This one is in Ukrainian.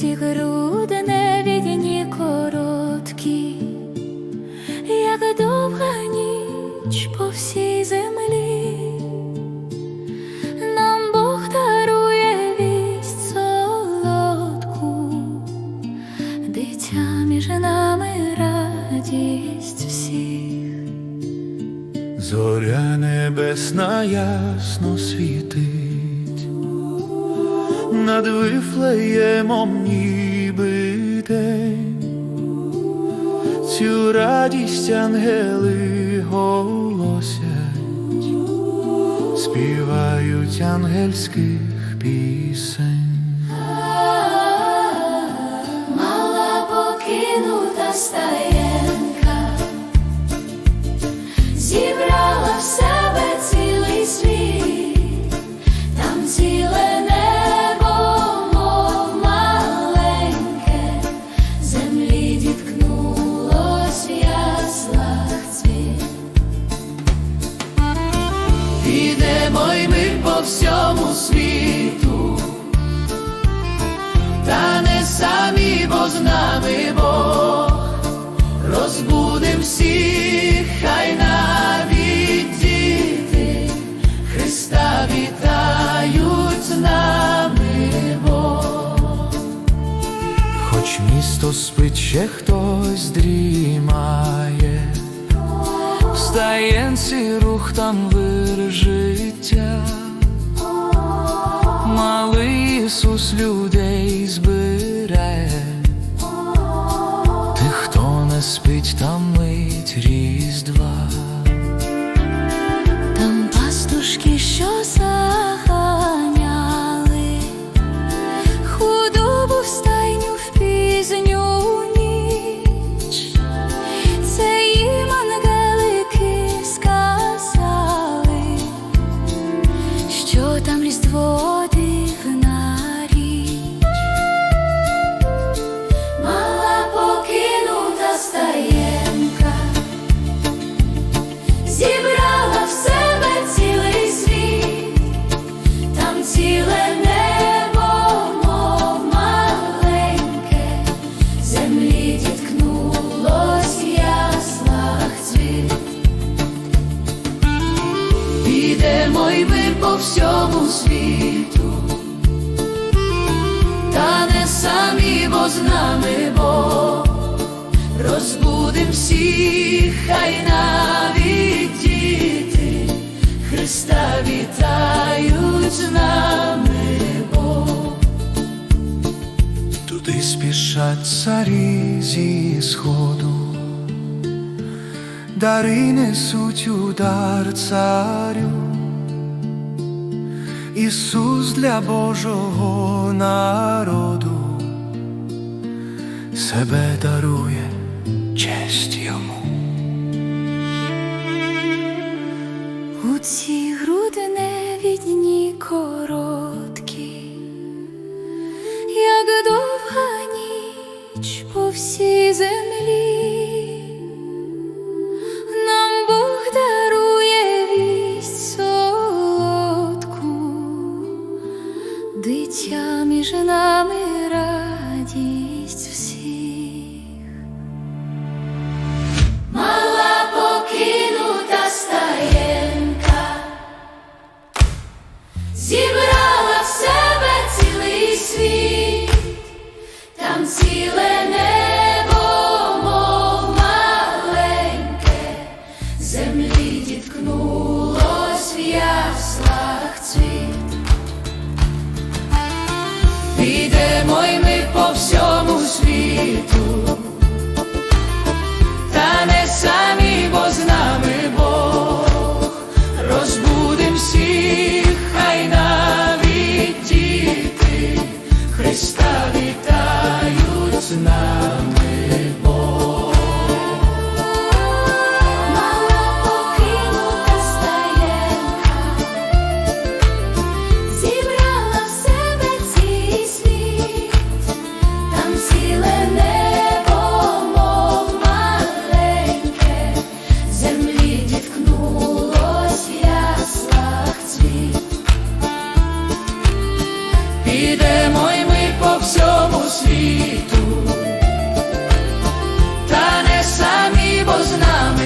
Ці грудневі дні короткі, як довга ніч по всій землі, нам Бог дарує вість солодку, дитя між радість всіх, зоря небесна ясно світить над вифлеємом ніби день, цю радість ангели голосять, співають ангельських пісень. Всьому світу, та не самі, бо з нами Бог, розбудем всіх, хай навіть діти Христа вітають з нами Бог. Хоч місто спить, ще хтось дрімає. Встаєнці рух там вир життя, людей збере, тих, хто не спить, там мить різдва. Там пастушки, що заганяли, худобу в стайню в пізню ніч, це їм сказали, що там різдво зібрала в себе цілий світ, там ціле небо, маленьке, землі діткнулось в цвіт. Підемо й ми по всьому світу, та не самі, бо з нами Бог, розбудем всіх, хай навіть Христа вітають нами Бог. Туди спішать царі зі сходу, дари несуть удар царю. Ісус для Божого народу себе дарує честь йому. У ці груди невідні короткі, Підемо й ми по всьому світу, Ідемо й ми по всьому світу, та не самі бо з нами.